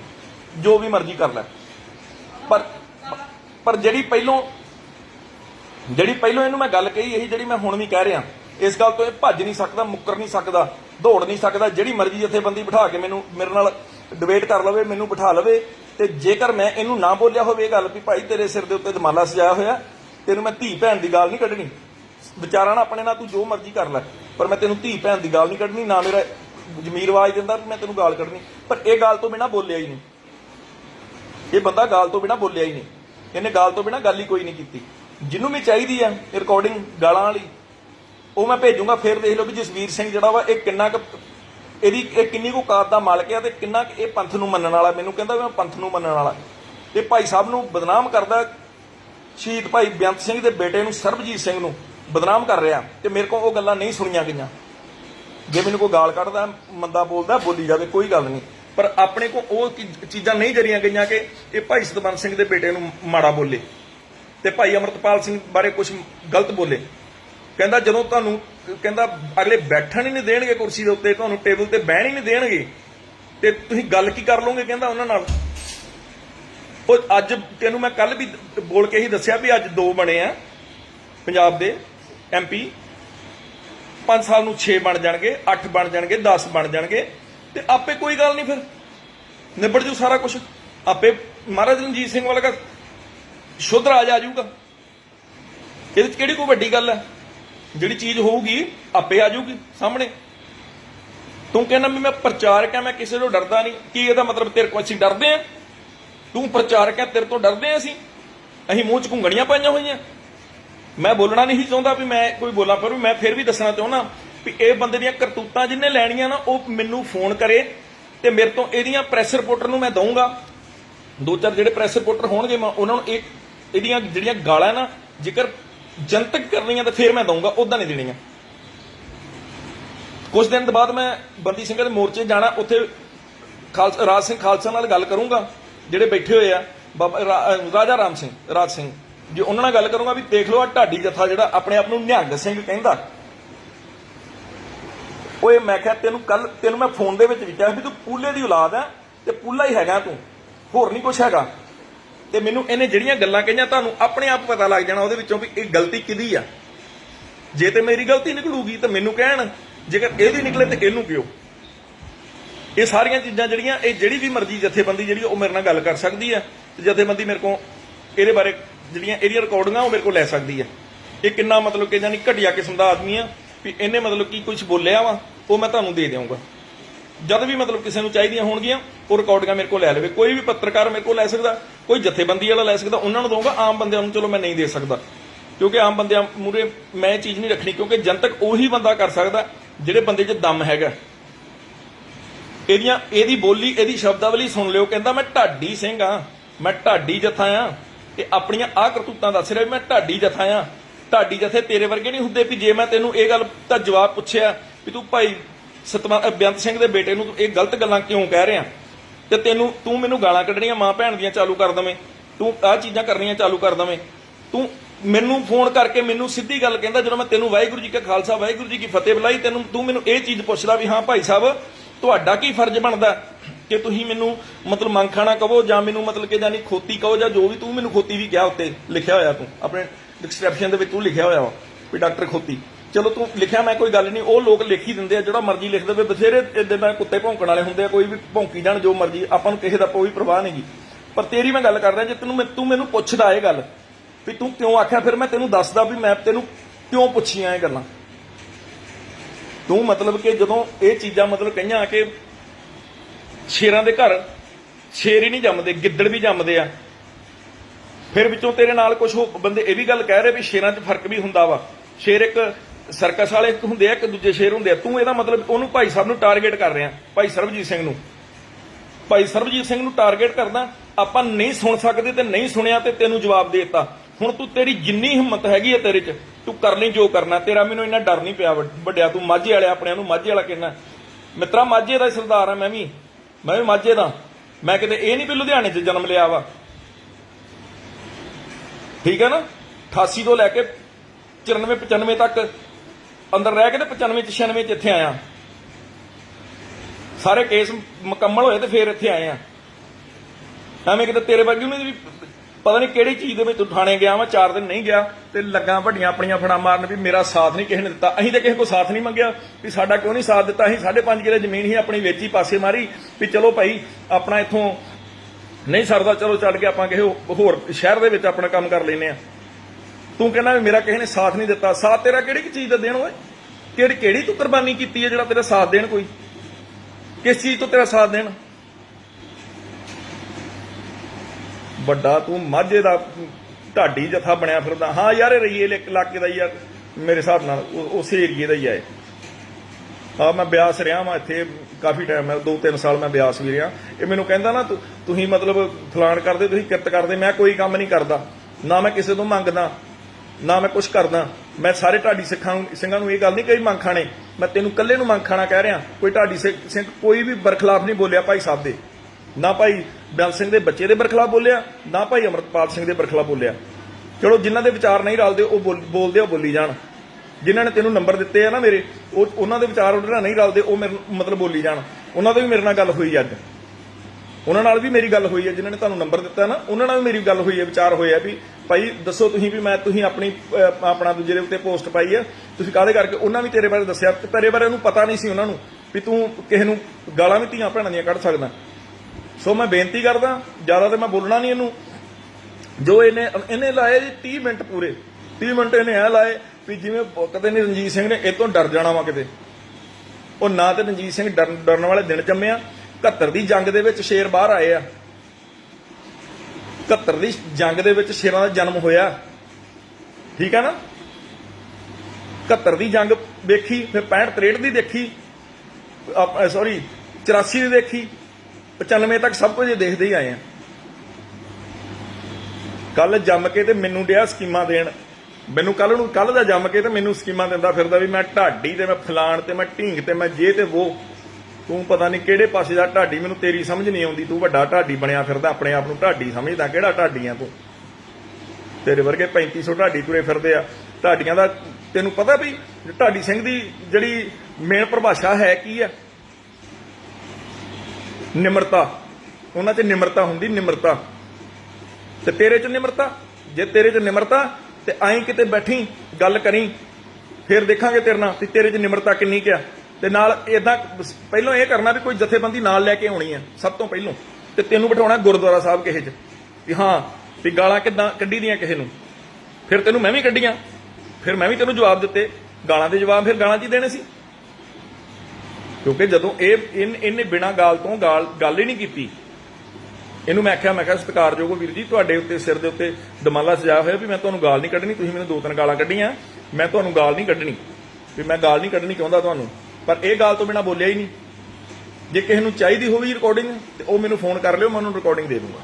ਜੋ ਵੀ ਮਰਜ਼ੀ ਕਰ ਲੈ। ਪਰ ਪਰ ਜਿਹੜੀ ਪਹਿਲੋਂ ਜਿਹੜੀ ਪਹਿਲੋਂ ਇਹਨੂੰ ਮੈਂ ਗੱਲ ਕਹੀ, ਇਹੀ ਜਿਹੜੀ ਮੈਂ ਹੁਣ ਵੀ ਕਹਿ ਰਿਹਾ, ਇਸ ਗੱਲ ਤੋਂ ਇਹ ਭੱਜ ਨਹੀਂ ਸਕਦਾ, ਮੁੱਕਰ ਨਹੀਂ ਸਕਦਾ, ਦੌੜ ਨਹੀਂ ਸਕਦਾ, ਜਿਹੜੀ ਮਰਜ਼ੀ ਜਥੇਬੰਦੀ ਬਿਠਾ ਕੇ ਮੈਨੂੰ, ਮੇਰੇ ਨਾਲ ਡਿਬੇਟ ਕਰ ਲਵੇ, ਮੈਨੂੰ ਬਿਠਾ ਲਵੇ, ਤੇ ਜੇਕਰ ਮੈਂ ਇਹਨੂੰ ਨਾ ਬੋਲਿਆ ਹੋਵੇ ਇਹ ਗੱਲ ਵੀ ਭਾਈ ਤੇਰੇ ਸਿਰ ਦੇ ਉੱਤੇ ਦਮਾਲਾ ਸਜਾਇਆ ਹੋਇਆ, ਤੈਨੂੰ ਮੈਂ ਧੀ ਭੈਣ ਦੀ ਗੱਲ ਨਹੀਂ ਕੱਢਣੀ। ਵਿਚਾਰਾਂ ਨਾਲ ਆਪਣੇ ਨਾਲ ਤੂੰ ਜੋ ਮਰਜ਼ੀ ਕਰ ਲੈ, ਪਰ ਮੈਂ ਤੈਨੂੰ ਧੀ ਭੈਣ ਦੀ ਗੱਲ ਨਹੀਂ ਕੱਢਣੀ, ਨਾ ਮੇਰਾ ਜ਼ਮੀਰ ਆਵਾਜ਼ ਦਿੰਦਾ ਵੀ ਮੈਂ ਤੈਨੂੰ ਗਾਲ ਕੱਢਣੀ। ਪਰ ਇਹ ਗੱਲ ਤੋਂ ਬਿਨਾ ਬੋਲਿਆ ਹੀ ਨਹੀਂ। ਇਹ ਬੰਦਾ ਗਾਲ ਤੋਂ ਬਿਨਾ ਬੋਲਿਆ ਹੀ ਨਹੀਂ। ਇਹਨੇ ਗਾਲ ਤੋਂ ਬਿਨਾ ਗੱਲ ਹੀ ਕੋਈ ਨਹੀਂ ਕੀਤੀ। ਜਿਹਨੂੰ ਵੀ ਚਾਹੀਦੀ ਆ ਰਿਕਾਰਡਿੰਗ ਗਾਲਾਂ ਵਾਲੀ, ਉਹ ਮੈਂ ਭੇਜੂੰਗਾ, ਫਿਰ ਦੇਖ ਲਓ ਵੀ ਜਸਵੀਰ ਸਿੰਘ ਜਿਹੜਾ ਵਾ, ਇਹ ਕਿੰਨਾ ਕੁ ਇਹਦੀ ਇਹ ਕਿੰਨੀ ਕੁ ਕਾਤ ਦਾ ਮਾਲਕ ਆ ਤੇ ਕਿੰਨਾ ਕੁ ਇਹ ਪੰਥ ਨੂੰ ਮੰਨਣ ਵਾਲਾ। ਮੈਨੂੰ ਕਹਿੰਦਾ ਵੀ ਮੈਂ ਪੰਥ ਨੂੰ ਮੰਨਣ ਵਾਲਾ। ਇਹ ਭਾਈ ਸਾਹਿਬ ਨੂੰ ਬਦਨਾਮ ਕਰਦਾ ਸ਼ਹੀਦ ਭਾਈ ਬੇਅੰਤ ਸਿੰਘ ਦੇ ਬੇਟੇ ਨੂੰ ਸਰਬਜੀਤ ਸਿੰਘ ਨੂੰ ਬਦਨਾਮ ਕਰ ਰਿਹਾ। ਤੇ ਮੇਰੇ ਕੋਲ ਉਹ ਗੱਲਾਂ ਨਹੀਂ ਸੁਣੀਆਂ ਗਈਆਂ। ਜੇ ਮੈਨੂੰ ਕੋਈ ਗਾਲ ਕੱਢਦਾ, ਮੰਦਾ ਬੋਲਦਾ, ਬੋਲੀ ਜਾਵੇ, ਕੋਈ ਗੱਲ ਨਹੀਂ। ਪਰ ਆਪਣੇ ਕੋ ਉਹ ਚੀਜ਼ਾਂ ਨਹੀਂ ਜਰੀਆਂ ਗਈਆਂ ਕਿ ਇਹ ਭਾਈ ਸਤਵੰਤ ਸਿੰਘ ਦੇ ਬੇਟੇ ਨੂੰ ਮਾੜਾ ਬੋਲੇ ਤੇ ਭਾਈ ਅਮਰਤਪਾਲ ਸਿੰਘ ਬਾਰੇ ਕੁਝ ਗਲਤ ਬੋਲੇ। ਕਹਿੰਦਾ ਜਦੋਂ ਤੁਹਾਨੂੰ, ਕਹਿੰਦਾ ਅਗਲੇ ਬੈਠਣ ਹੀ ਨਹੀਂ ਦੇਣਗੇ ਕੁਰਸੀ ਦੇ ਉੱਤੇ, ਤੁਹਾਨੂੰ ਟੇਬਲ ਤੇ ਬਹਿਣ ਹੀ ਨਹੀਂ ਦੇਣਗੇ। ਤੇ ਤੁਸੀਂ ਗੱਲ ਕੀ ਕਰ ਲਓਗੇ ਕਹਿੰਦਾ ਉਹਨਾਂ ਨਾਲ? ਉਹ ਅੱਜ ਤੈਨੂੰ ਮੈਂ ਕੱਲ ਵੀ ਬੋਲ ਕੇ ਹੀ ਦੱਸਿਆ ਵੀ ਅੱਜ ਦੋ ਬਣੇ ਆ, ਪੰਜਾਬ ਦੇ ਐਮਪੀ 5 ਸਾਲ ਨੂੰ 6 ਬਣ ਜਾਣਗੇ 8 ਬਣ ਜਾਣਗੇ 10 ਬਣ ਜਾਣਗੇ, ਤੇ ਆਪੇ ਕੋਈ ਗੱਲ ਨਹੀਂ ਫਿਰ। ਨਿਬੜ ਜੂ ਸਾਰਾ ਕੁਝ ਆਪੇ ਮਹਾਰਾਜ ਰਣਜੀਤ ਸਿੰਘ ਵਾਲਾ ਸ਼ੁੱਧ ਰਾਜ ਆ ਜਾਊਗਾ। ਇਹਦੇ ਚ ਕਿਹੜੀ ਕੋਈ ਵੱਡੀ ਗੱਲ ਹੈ? ਜਿਹੜੀ ਚੀਜ਼ ਹੋਊਗੀ, ਆਪੇ ਆ ਜਾਊਗੀ ਸਾਹਮਣੇ। ਤੂੰ ਕਹਿੰਦਾ ਵੀ ਮੈਂ ਪ੍ਰਚਾਰਕ ਆ ਮੈਂ ਕਿਸੇ ਤੋਂ ਡਰਦਾ ਨਹੀਂ। ਕੀ ਇਹਦਾ ਮਤਲਬ ਤੇਰੇ ਕੋਲ ਅਸੀਂ ਡਰਦੇ ਆ ਤੂੰ ਪ੍ਰਚਾਰਕ ਆ ਤੇਰੇ ਤੋਂ ਡਰਦੇ ਆ ਅਸੀਂ। ਅਸੀਂ ਮੂੰਹ ਚ ਘੁੰਗਣੀਆਂ ਪਾਈਆਂ ਹੋਈਆਂ। ਮੈਂ ਬੋਲਣਾ ਨਹੀਂ ਸੀ ਚਾਹੁੰਦਾ ਵੀ ਮੈਂ ਕੋਈ ਬੋਲਾਂ, ਪਰ ਮੈਂ ਫਿਰ ਵੀ ਦੱਸਣਾ ਚਾਹੁੰਦਾ ਵੀ ਇਹ ਬੰਦੇ ਦੀਆਂ ਕਰਤੂਤਾਂ ਜਿਹਨੇ ਲੈਣੀਆਂ ਨਾ, ਉਹ ਮੈਨੂੰ ਫੋਨ ਕਰੇ ਤੇ ਮੇਰੇ ਤੋਂ ਇਹਦੀਆਂ ਪ੍ਰੈਸ ਰਿਪੋਰਟਰ ਨੂੰ ਮੈਂ ਦਊਂਗਾ। ਦੋ ਚਾਰ ਜਿਹੜੇ ਪ੍ਰੈਸ ਰਿਪੋਰਟਰ ਹੋਣਗੇ, ਮੈਂ ਉਹਨਾਂ ਨੂੰ ਇਹ ਇਹਦੀਆਂ ਜਿਹੜੀਆਂ ਗਾਲਾਂ ਨਾ, ਜੇਕਰ ਜਨਤਕ ਕਰਨੀਆਂ ਤਾਂ ਫਿਰ ਮੈਂ ਦਊਂਗਾ ਉਦਾਂ ਨਹੀਂ ਦੇਣੀਆਂ। ਕੁਝ ਦਿਨ ਤੋਂ ਬਾਅਦ ਮੈਂ ਬੰਦੀ ਸਿੰਘਾਂ ਦੇ ਮੋਰਚੇ ਜਾਣਾ, ਉੱਥੇ ਖਾਲਸਾ, ਰਾਜ ਸਿੰਘ ਖਾਲਸਾ ਨਾਲ ਗੱਲ ਕਰੂੰਗਾ, ਜਿਹੜੇ ਬੈਠੇ ਹੋਏ ਆ, ਬਾਬਾ ਰਾਜਾ ਰਾਮ ਸਿੰਘ, ਰਾਜ ਸਿੰਘ। ਜੇ ਉਹਨਾਂ ਨਾਲ ਗੱਲ ਕਰੂੰਗਾ ਵੀ ਦੇਖ ਲਓ ਆ ਢਾਡੀ ਜਥਾ ਜਿਹੜਾ ਆਪਣੇ ਆਪ ਨੂੰ ਨਿਹੰਗ ਸਿੰਘ ਕਹਿੰਦਾ। ਓਏ ਮੈਂ ਕਿਹਾ ਤੈਨੂੰ ਕੱਲ ਤੈਨੂੰ ਮੈਂ ਫੋਨ ਦੇ ਵਿੱਚ ਵੀ ਕਿਹਾ ਵੀ ਤੂੰ ਪੂਲੇ ਦੀ ਔਲਾਦ ਆ ਤੇ ਪੂਲਾ ਹੀ ਹੈਗਾ ਤੂੰ, ਹੋਰ ਨਹੀਂ ਕੁਛ ਹੈਗਾ। ਤੇ ਮੈਨੂੰ ਇਹਨੇ ਜਿਹੜੀਆਂ ਗੱਲਾਂ ਕਹੀਆਂ ਤੁਹਾਨੂੰ ਆਪਣੇ ਆਪ ਪਤਾ ਲੱਗ ਜਾਣਾ ਉਹਦੇ ਵਿੱਚੋਂ ਵੀ ਇਹ ਗਲਤੀ ਕਿਹਦੀ ਆ। ਜੇ ਤੇ ਮੇਰੀ ਗਲਤੀ ਨਿਕਲੂਗੀ ਤਾਂ ਮੈਨੂੰ ਕਹਿਣ, ਜੇਕਰ ਇਹਦੀ ਨਿਕਲੇ ਤੇ ਇਹਨੂੰ ਕਿਉਂ? ਇਹ ਸਾਰੀਆਂ ਚੀਜ਼ਾਂ ਜਿਹੜੀਆਂ, ਇਹ ਜਿਹੜੀ ਵੀ ਮਰਜ਼ੀ ਜਥੇਬੰਦੀ ਜਿਹੜੀ ਉਹ ਮੇਰੇ ਨਾਲ ਗੱਲ ਕਰ ਸਕਦੀ ਹੈ ਤੇ ਜਥੇਬੰਦੀ ਮੇਰੇ ਕੋਲ ਇਹਦੇ ਬਾਰੇ ਜਿਹੜੀਆਂ ਇਹਦੀਆਂ ਰਿਕਾਰਡਿੰਗਾਂ ਉਹ ਮੇਰੇ ਕੋਲ ਲੈ ਸਕਦੀ ਹੈ ਇਹ ਕਿੰਨਾ ਮਤਲਬ ਕਿ ਜਾਨੀ ਘਟੀਆ ਕਿਸਮ ਦਾ ਆਦਮੀ ਆ, ਵੀ ਇਹਨੇ ਮਤਲਬ ਕਿ ਕੁਝ ਬੋਲਿਆ ਵਾ, ਉਹ ਮੈਂ ਤੁਹਾਨੂੰ ਦੇ ਦੇਵਾਂਗਾ। ਜਦ ਵੀ ਮਤਲਬ ਕਿਸੇ ਨੂੰ ਚਾਹੀਦੀਆਂ ਹੋਣਗੀਆਂ, ਉਹ ਰਿਕਾਰਡਿੰਗਾਂ ਮੇਰੇ ਕੋਲ ਲੈ ਲਵੇ। ਕੋਈ ਵੀ ਪੱਤਰਕਾਰ ਮੇਰੇ ਕੋਲ ਲੈ ਸਕਦਾ, ਕੋਈ ਜਥੇਬੰਦੀ ਵਾਲਾ ਲੈ ਸਕਦਾ, ਉਹਨਾਂ ਨੂੰ ਦਊਂਗਾ, ਆਮ ਬੰਦਿਆਂ ਨੂੰ ਚਲੋ ਮੈਂ ਨਹੀਂ ਦੇ ਸਕਦਾ। ਕਿਉਂਕਿ ਆਮ ਬੰਦਿਆਂ ਮੂਰੇ ਮੈਂ ਇਹ ਚੀਜ਼ ਨਹੀਂ ਰੱਖਣੀ, ਕਿਉਂਕਿ ਜਨਤਕ ਉਹੀ ਬੰਦਾ ਕਰ ਸਕਦਾ, ਜਿਹੜੇ ਬੰਦੇ 'ਚ ਦਮ ਹੈਗਾ। ਇਹਦੀਆਂ, ਇਹਦੀ ਬੋਲੀ, ਇਹਦੀ ਸ਼ਬਦਾਵਲੀ ਸੁਣ ਲਿਓ, ਕਹਿੰਦਾ ਮੈਂ ਢਾਡੀ ਸਿੰਘ ਆ, ਮੈਂ ਢਾਡੀ ਜਥਾ ਆ। ਤੇ ਆਪਣੀਆਂ ਆਹ ਕਰਤੂਤਾਂ ਦੱਸ ਰਿਹਾ ਵੀ ਮੈਂ ਢਾਡੀ ਜਥਾ ਆ। ਢਾਡੀ ਜਥੇ ਤੇਰੇ ਵਰਗੇ ਨਹੀਂ ਹੁੰਦੇ ਵੀ ਜੇ ਮੈਂ ਤੈਨੂੰ ਇਹ ਗੱਲ ਦਾ ਜਵਾਬ ਪੁੱਛਿਆ ਵੀ ਤੂੰ ਭਾਈ ਸਤਵਾ ਬੇਅੰਤ ਸਿੰਘ ਦੇ ਬੇਟੇ ਨੂੰ ਇਹ ਗਲਤ ਗੱਲਾਂ ਕਿਉਂ ਕਹਿ ਰਿਹਾ? ਤੇ ਤੈਨੂੰ, ਤੂੰ ਮੈਨੂੰ ਗਾਲਾਂ ਕੱਢਣੀਆਂ, ਮਾਂ ਭੈਣ ਦੀਆਂ ਚਾਲੂ ਕਰ ਦਵੇਂ। ਤੂੰ ਆਹ ਚੀਜ਼ਾਂ ਕਰਨੀਆਂ ਚਾਲੂ ਕਰ ਦਵੇਂ। ਤੂੰ ਮੈਨੂੰ ਫੋਨ ਕਰਕੇ ਮੈਨੂੰ ਸਿੱਧੀ ਗੱਲ ਕਹਿੰਦਾ, ਜਦੋਂ ਮੈਂ ਤੈਨੂੰ ਵਾਹਿਗੁਰੂ ਜੀ ਕਾ ਖਾਲਸਾ, ਵਾਹਿਗੁਰੂ ਜੀ ਕੀ ਫਤਿਹ ਬੁਲਾਈ, ਤੈਨੂੰ, ਤੂੰ ਮੈਨੂੰ ਇਹ ਚੀਜ਼ ਪੁੱਛਦਾ ਵੀ ਹਾਂ ਭਾਈ ਸਾਹਿਬ, ਤੁਹਾਡਾ ਕੀ ਫਰਜ਼ ਬਣਦਾ? ਕਿ ਤੁਸੀਂ ਮੈਨੂੰ ਮਤਲਬ ਮੰਗਖਾਣਾ ਕਹੋ ਜਾਂ ਮੈਨੂੰ ਮਤਲਬ ਕਿ ਜਾਨੀ ਖੋਤੀ ਕਹੋ ਜਾਂ ਜੋ ਵੀ ਤੂੰ ਮੈਨੂੰ ਖੋਤੀ ਵੀ ਕਿਹਾ ਉੱਤੇ ਲਿਖਿਆ ਹੋਇਆ ਤੂੰ, ਆਪਣੇ ਡਿਸਕ੍ਰਿਪਸ਼ਨ ਦੇ ਵਿੱਚ ਤੂੰ ਲਿਖਿਆ ਹੋਇਆ ਵਾ ਵੀ ਡਾਕਟਰ ਖੋਤੀ। ਚਲੋ ਤੂੰ ਲਿਖਿਆ ਮੈਂ ਕੋਈ ਗੱਲ ਨਹੀਂ, ਉਹ ਲੋਕ ਲਿਖ ਹੀ ਦਿੰਦੇ ਆ, ਜਿਹੜਾ ਮਰਜ਼ੀ ਲਿਖ ਦੇਵੇ, ਬਥੇਰੇ ਇਦਾਂ ਦਾ ਕੁੱਤੇ ਭੌਂਕਣ ਵਾਲੇ ਹੁੰਦੇ ਆ, ਕੋਈ ਵੀ ਭੌਂਕੀ ਜਾਣ, ਜੋ ਮਰਜ਼ੀ, ਆਪਾਂ ਨੂੰ ਕਿਸੇ ਦਾ ਕੋਈ ਪ੍ਰਵਾਹ ਨਹੀਂਗੀ ਪਰ ਤੇਰੀ ਮੈਂ ਗੱਲ ਕਰ ਰਿਹਾ, ਜੇ ਤੈਨੂੰ ਤੂੰ ਮੈਨੂੰ ਪੁੱਛਦਾ ਇਹ ਗੱਲ, ਵੀ ਤੂੰ ਕਿਉਂ ਆਖਿਆ, ਫਿਰ ਮੈਂ ਤੈਨੂੰ ਦੱਸਦਾ ਵੀ ਮੈਂ ਤੈਨੂੰ ਕਿਉਂ ਪੁੱਛੀਆਂ ਇਹ ਗੱਲਾਂ। ਤੂੰ ਮਤਲਬ ਕਿ ਜਦੋਂ ਇਹ ਚੀਜ਼ਾਂ ਮਤਲਬ ਕਹੀਆਂ ਕਿ ਸ਼ੇਰਾਂ ਦੇ ਘਰ ਸ਼ੇਰ ਹੀ ਨਹੀਂ ਜੰਮਦੇ, ਗਿੱਦੜ ਵੀ ਜੰਮਦੇ ਆ। ਫਿਰ ਵਿੱਚੋਂ ਤੇਰੇ ਨਾਲ ਕੁਝ ਬੰਦੇ ਇਹ ਵੀ ਗੱਲ ਕਹਿ ਰਹੇ ਵੀ ਸ਼ੇਰਾਂ 'ਚ ਫ਼ਰਕ ਵੀ ਹੁੰਦਾ ਵਾ। ਸ਼ੇਰ ਇੱਕ ਸਰਕਸ ਵਾਲੇ ਹੁੰਦੇ ਆ, ਇੱਕ ਦੂਜੇ ਸ਼ੇਰ ਹੁੰਦੇ ਆ। ਤੂੰ ਇਹਦਾ ਮਤਲਬ ਉਹਨੂੰ ਭਾਈ ਸਾਹਿਬ ਨੂੰ ਟਾਰਗੇਟ ਕਰ ਰਿਹਾ, ਭਾਈ ਸਰਬਜੀਤ ਸਿੰਘ ਨੂੰ। ਭਾਈ ਸਰਬਜੀਤ ਸਿੰਘ ਨੂੰ ਟਾਰਗੇਟ ਕਰਦਾ, ਆਪਾਂ ਨਹੀਂ ਸੁਣ ਸਕਦੇ ਤੇ ਨਹੀਂ ਸੁਣਿਆ ਤੇ ਤੈਨੂੰ ਜਵਾਬ ਦੇ ਦਿੱਤਾ। ਹੁਣ ਤੂੰ ਤੇਰੀ ਜਿੰਨੀ ਹਿੰਮਤ ਹੈਗੀ ਹੈ ਤੇਰੇ 'ਚ, ਤੂੰ ਕਰ ਲਈ ਜੋ ਕਰਨਾ। ਤੇਰਾ ਮੈਨੂੰ ਇੰਨਾ ਡਰ ਨਹੀਂ ਪਿਆ ਵੱਡਿਆ, ਤੂੰ ਮਾਝੇ ਵਾਲੇ ਆਪਣਿਆਂ ਨੂੰ ਮਾਝੇ ਵਾਲਾ ਕਹਿੰਦਾ ਮਿੱਤਰਾ, ਮਾਝੇ ਦਾ ਸਰਦਾਰ ਆ, ਮੈਂ ਵੀ। ਮੈਂ ਵੀ ਮਾਝੇ ਦਾ। ਮੈਂ ਕਿਤੇ ਇਹ ਨਹੀਂ ਵੀ ਲੁਧਿਆਣੇ 'ਚ ਜਨਮ ਲਿਆ ਵਾ। ਠੀਕ ਹੈ ਨਾ? 88 ਤੋਂ ਲੈ ਕੇ 94 95 ਤੱਕ ਅੰਦਰ ਰਹਿ ਕੇ ਤੇ 95 96 ਚ ਇੱਥੇ ਆਇਆ। ਸਾਰੇ ਕੇਸ ਮੁਕੰਮਲ ਹੋਏ ਤੇ ਫੇਰ ਇੱਥੇ ਆਏ ਆ। ਐਵੇਂ ਕਿਤੇ ਤੇਰੇ ਵਰਗੀ ਨੂੰ ਵੀ ਪਤਾ ਨਹੀਂ ਕਿਹੜੀ ਚੀਜ਼ ਦੇ ਵਿੱਚ ਤੂੰ ਥਾਣੇ ਗਿਆ ਵਾ, ਚਾਰ ਦਿਨ ਨਹੀਂ ਗਿਆ, ਤੇ ਲੱਗਾ ਵੱਡੀਆਂ ਆਪਣੀਆਂ ਫੜਾ ਮਾਰਨ ਵੀ ਮੇਰਾ ਸਾਥ ਨਹੀਂ ਕਿਸੇ ਨੇ ਦਿੱਤਾ। ਅਸੀਂ ਤਾਂ ਕਿਸੇ ਕੋਲ ਸਾਥ ਨਹੀਂ ਮੰਗਿਆ ਵੀ ਸਾਡਾ ਕਿਉਂ ਨਹੀਂ ਸਾਥ ਦਿੱਤਾ। ਅਸੀਂ 5.5 ਕਿਲੇ ਜ਼ਮੀਨ ਹੀ ਆਪਣੀ ਵੇਚੀ, ਪਾਸੇ ਮਾਰੀ ਵੀ ਚਲੋ ਭਾਈ, ਆਪਣਾ ਇੱਥੋਂ ਨਹੀਂ ਸਰਦਾ, ਚਲੋ ਛੱਡ ਕੇ ਆਪਾਂ ਕਿਸੇ ਹੋਰ ਸ਼ਹਿਰ ਦੇ ਵਿੱਚ ਆਪਣਾ ਕੰਮ ਕਰ ਲੈਨੇ ਆ ਤੂੰ ਕਹਿੰਦਾ ਵੀ ਮੇਰਾ ਕਿਸੇ ਨੇ ਸਾਥ ਨਹੀਂ ਦਿੱਤਾ। ਸਾਥ ਤੇਰਾ ਕਿਹੜੀ ਚੀਜ਼ ਦਾ ਦੇਣ ਓਏ? ਕਿਹੜੀ ਕਿਹੜੀ ਤੂੰ ਕੁਰਬਾਨੀ ਕੀਤੀ ਹੈ ਜਿਹੜਾ ਤੇਰਾ ਸਾਥ ਦੇਣ ਕੋਈ? ਕਿਸ ਚੀਜ਼ ਤੋਂ ਤੇਰਾ ਸਾਥ ਦੇਣ? ਵੱਡਾ, ਤੂੰ ਮਾਝੇ ਦਾ ਢਾਡੀ ਜਥਾ ਬਣਿਆ ਫਿਰਦਾ। ਹਾਂ ਯਾਰ, ਇਹ ਰਹੀਏ ਇਲਾਕੇ ਦਾ ਯਾਰ, ਮੇਰੇ ਹਿਸਾਬ ਨਾਲ ਉਸੇ ਏਰੀਏ ਦਾ ਹੀ ਹੈ ਆ ਮੈਂ ਬਿਆਸ ਰਿਹਾ ਵਾਂ ਇੱਥੇ, ਕਾਫੀ ਟਾਈਮ ਹੈ 2-3 ਸਾਲ ਮੈਂ ਬਿਆਸ ਵੀ ਰਿਹਾ। ਇਹ ਮੈਨੂੰ ਕਹਿੰਦਾ ਨਾ ਤੁਸੀਂ ਮਤਲਬ ਫਲਾਣ ਕਰਦੇ, ਤੁਸੀਂ ਕਿਰਤ ਕਰਦੇ, ਮੈਂ ਕੋਈ ਕੰਮ ਨਹੀਂ ਕਰਦਾ। ਨਾ ਮੈਂ ਕਿਸੇ ਤੋਂ ਮੰਗਦਾ, ਨਾ ਮੈਂ ਕੁਝ ਕਰਦਾ। ਮੈਂ ਸਾਰੇ ਢਾਡੀ ਸਿੱਖਾਂ ਸਿੰਘਾਂ ਨੂੰ ਇਹ ਗੱਲ ਨਹੀਂ ਕਹੀ, ਮੰਗ ਖਾਣੇ। ਮੈਂ ਤੈਨੂੰ ਇਕੱਲੇ ਨੂੰ ਮੰਗ ਖਾਣਾ ਕਹਿ ਰਿਹਾ। ਕੋਈ ਢਾਡੀ ਸਿੱਖ ਸਿੰਘ ਕੋਈ ਵੀ ਬਰਖਲਾਫ ਨਹੀਂ ਬੋਲਿਆ ਭਾਈ ਸਾਹਿਬ ਦੇ। ਨਾ ਭਾਈ ਬਿਆਨ ਸਿੰਘ ਦੇ ਬੱਚੇ ਦੇ ਬਰਖਲਾ ਬੋਲਿਆ, ਨਾ ਭਾਈ ਅਮਰਤਪਾਲ ਸਿੰਘ ਦੇ ਬਰਖਲਾ ਬੋਲਿਆ। ਚਲੋ, ਜਿਨ੍ਹਾਂ ਦੇ ਵਿਚਾਰ ਨਹੀਂ ਰਲਦੇ, ਉਹ ਬੋਲ- ਬੋਲਦੇ ਆ, ਉਹ ਬੋਲੀ ਜਾਣ। ਜਿਨ੍ਹਾਂ ਨੇ ਤੈਨੂੰ ਨੰਬਰ ਦਿੱਤੇ ਆ ਨਾ ਮੇਰੇ, ਉਹ ਉਹਨਾਂ ਦੇ ਵਿਚਾਰ ਉਹਨਾਂ ਨਾਲ ਨਹੀਂ ਰਲਦੇ, ਉਹ ਮੇਰੇ ਮਤਲਬ ਬੋਲੀ ਜਾਣ। ਉਹਨਾਂ ਤੋਂ ਵੀ ਮੇਰੇ ਨਾਲ ਗੱਲ ਹੋਈ ਅੱਜ। ਉਹਨਾਂ ਨਾਲ ਵੀ ਮੇਰੀ ਗੱਲ ਹੋਈ ਹੈ ਜਿਨ੍ਹਾਂ ਨੇ ਤੁਹਾਨੂੰ ਨੰਬਰ ਦਿੱਤਾ ਨਾ, ਉਹਨਾਂ ਨਾਲ ਵੀ ਮੇਰੀ ਗੱਲ ਹੋਈ ਹੈ ਵਿਚਾਰ ਹੋਇਆ ਵੀ, ਭਾਈ ਦੱਸੋ ਤੁਸੀਂ ਵੀ ਮੈਂ ਤੁਸੀਂ ਆਪਣੀ ਆਪਣਾ ਦੂਜੇ ਦੇ ਉੱਤੇ ਪੋਸਟ ਪਾਈ ਹੈ ਤੁਸੀਂ ਕਾਹਦੇ ਕਰਕੇ? ਉਹਨਾਂ ਵੀ ਤੇਰੇ ਬਾਰੇ ਦੱਸਿਆ, ਤੇਰੇ ਬਾਰੇ ਉਹਨੂੰ ਪਤਾ ਨਹੀਂ ਸੀ ਉਹਨਾਂ ਨੂੰ ਵੀ ਤੂੰ ਕਿਸੇ ਨੂੰ ਗਾਲਾਂ ਵੀ ਧੀਆਂ ਭੈਣਾਂ ਦੀਆਂ ਕੱਢ ਸਕਦਾ। ਸੋ ਮੈਂ ਬੇਨਤੀ ਕਰਦਾ, ਜ਼ਿਆਦਾ ਤੇ ਮੈਂ ਬੋਲਣਾ ਨਹੀਂ ਇਹਨੂੰ। ਜੋ ਇਹਨੇ ਇਹਨੇ ਲਾਏ ਜੀ 30 ਮਿੰਟ ਪੂਰੇ। 30 ਮਿੰਟ ਇਹਨੇ ਐ ਲਾਏ ਵੀ ਜਿਵੇਂ ਕਦੇ ਨਹੀਂ ਰਣਜੀਤ ਸਿੰਘ ਨੇ ਇਹ ਤੋਂ ਡਰ ਜਾਣਾ ਵਾ ਕਿਤੇ। ਉਹ ਨਾ ਤੇ ਰਣਜੀਤ ਸਿੰਘ ਡਰਨ ਵਾਲੇ ਦਿਨ ਜੰਮਿਆ। 71 ਦੀ ਜੰਗ ਦੇ ਵਿੱਚ ਸ਼ੇਰ ਬਾਹਰ ਆਏ ਆ। 71 ਦੀ ਜੰਗ ਦੇ ਵਿੱਚ ਸ਼ੇਰਾਂ ਦਾ ਜਨਮ ਹੋਇਆ। ਠੀਕ ਹੈ ਨਾ? 71 ਦੀ ਜੰਗ ਵੇਖੀ, ਫਿਰ 65 63 ਦੀ ਦੇਖੀ। ਸੌਰੀ 84 ਦੀ ਦੇਖੀ। 95 ਤੱਕ ਸਭ ਕੁਝ ਦੇਖਦੇ ਹੀ ਆਏ ਆ। ਕੱਲ ਜੰਮ ਕੇ ਤੇ ਮੈਨੂੰ ਡਿਆ ਸਕੀਮਾਂ ਦੇਣ। ਮੈਨੂੰ ਕੱਲ ਨੂੰ ਕੱਲ ਦਾ ਜੰਮ ਕੇ ਤੇ ਮੈਨੂੰ ਸਕੀਮਾਂ ਦਿੰਦਾ ਫਿਰਦਾ ਵੀ ਮੈਂ ਢਾਡੀ ਤੇ ਮੈਂ ਫਲਾਣ ਤੇ ਮੈਂ ਢੀਂਗ ਤੇ ਮੈਂ ਜੇ ਤੇ ਉਹ ਤੂੰ ਪਤਾ ਨਹੀਂ ਕਿਹੜੇ ਪਾਸੇ ਦਾ ਢਾਡੀ, ਮੈਨੂੰ ਤੇਰੀ ਸਮਝ ਨਹੀਂ ਆਉਂਦੀ। ਤੂੰ ਵੱਡਾ ਢਾਡੀ ਬਣਿਆ ਫਿਰਦਾ, ਆਪਣੇ ਆਪ ਨੂੰ ਢਾਡੀ ਸਮਝਦਾ, ਕਿਹੜਾ ਢਾਡੀ ਆ ਤੂੰ? ਤੇਰੇ ਵਰਗੇ 3500 ਢਾਡੀ ਤੁਰੇ ਫਿਰਦੇ ਆ। ਢਾਡੀਆਂ ਦਾ ਤੈਨੂੰ ਪਤਾ ਵੀ ਢਾਡੀ ਸਿੰਘ ਦੀ ਜਿਹੜੀ ਮੇਨ ਪਰਿਭਾਸ਼ਾ ਹੈ ਕੀ ਆ? ਨਿਮਰਤਾ। ਉਹਨਾਂ 'ਚ ਨਿਮਰਤਾ ਹੁੰਦੀ, ਨਿਮਰਤਾ। ਤੇ ਤੇਰੇ 'ਚ ਨਿਮਰਤਾ? ਜੇ ਤੇਰੇ 'ਚ ਨਿਮਰਤਾ, ਤੇ ਆਈ ਕਿਤੇ ਬੈਠੀ, ਗੱਲ ਕਰੀ, ਫਿਰ ਦੇਖਾਂਗੇ ਤੇਰੇ ਨਾਲ ਤੇ ਤੇਰੇ 'ਚ ਨਿਮਰਤਾ ਕਿੰਨੀ ਕਿਆ ਤੇ ਨਾਲ ਇਦਾਂ ਪਹਿਲਾਂ ਇਹ ਕਰਨਾ ਵੀ ਕੋਈ ਜਥੇਬੰਦੀ ਨਾਲ ਲੈ ਕੇ ਆਉਣੀ ਆ, ਸਭ ਤੋਂ ਪਹਿਲਾਂ। ਤੇ ਤੈਨੂੰ ਬਿਠਾਉਣਾ ਗੁਰਦੁਆਰਾ ਸਾਹਿਬ ਕਿਸੇ 'ਚ। ਵੀ ਹਾਂ, ਵੀ ਗਾਲਾਂ ਕਿਦਾਂ ਕੱਢੀ ਦੀਆਂ ਕਿਸੇ ਨੂੰ। ਫਿਰ ਤੈਨੂੰ ਮੈਂ ਵੀ ਕੱਢੀਆਂ। ਫਿਰ ਮੈਂ ਵੀ ਤੈਨੂੰ ਜਵਾਬ ਦਿੱਤੇ। ਗਾਲਾਂ ਦੇ ਜਵਾਬ ਫਿਰ ਗਾਲਾਂ 'ਚ ਹੀ ਦੇਣੇ ਸੀ। ਕਿਉਂਕਿ ਜਦੋਂ ਇਹ ਇਨ- ਇਹਨੇ ਬਿਨਾਂ ਗਾਲ ਤੋਂ ਗਾਲ ਗੱਲ ਹੀ ਨਹੀਂ ਕੀਤੀ। ਇਹਨੂੰ ਮੈਂ ਆਖਿਆ, ਮੈਂ ਕਿਹਾ, ਸਤਿਕਾਰਯੋਗ ਵੀਰ ਜੀ, ਤੁਹਾਡੇ ਉੱਤੇ ਸਿਰ ਦੇ ਉੱਤੇ ਦਮਾਲਾ ਸਜਾਇਆ ਹੋਇਆ ਵੀ ਮੈਂ ਤੁਹਾਨੂੰ ਗਾਲ ਨਹੀਂ ਕੱਢਣੀ, ਤੁਸੀਂ ਮੈਨੂੰ ਦੋ ਤਿੰਨ ਗਾਲਾਂ ਕੱਢੀਆਂ, ਮੈਂ ਤੁਹਾਨੂੰ ਗਾਲ ਨਹੀਂ ਕੱਢਣੀ। ਵੀ ਮੈਂ ਗਾਲ ਨਹੀਂ ਕੱਢਣੀ ਚਾਹੁੰਦਾ ਤੁਹਾਨੂੰ। ਪਰ ਇਹ ਗਾਲ ਤੋਂ ਬਿਨਾਂ ਬੋਲਿਆ ਹੀ ਨਹੀਂ। ਜੇ ਕਿਸੇ ਨੂੰ ਚਾਹੀਦੀ ਹੋਵੇ ਰਿਕਾਰਡਿੰਗ ਤੇ ਉਹ ਮੈਨੂੰ ਫੋਨ ਕਰ ਲਿਓ, ਮੈਂ ਉਹਨੂੰ ਰਿਕਾਰਡਿੰਗ ਦੇ ਦੂੰਗਾ।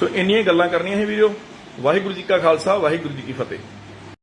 ਸੋ ਇੰਨੀਆਂ ਗੱਲਾਂ ਕਰਨੀਆਂ ਸੀ ਵੀਰੋ। ਵਾਹਿਗੁਰੂ ਜੀ ਕਾ ਖਾਲਸਾ, ਵਾਹਿਗੁਰੂ ਜੀ ਕੀ ਫਤਿਹ।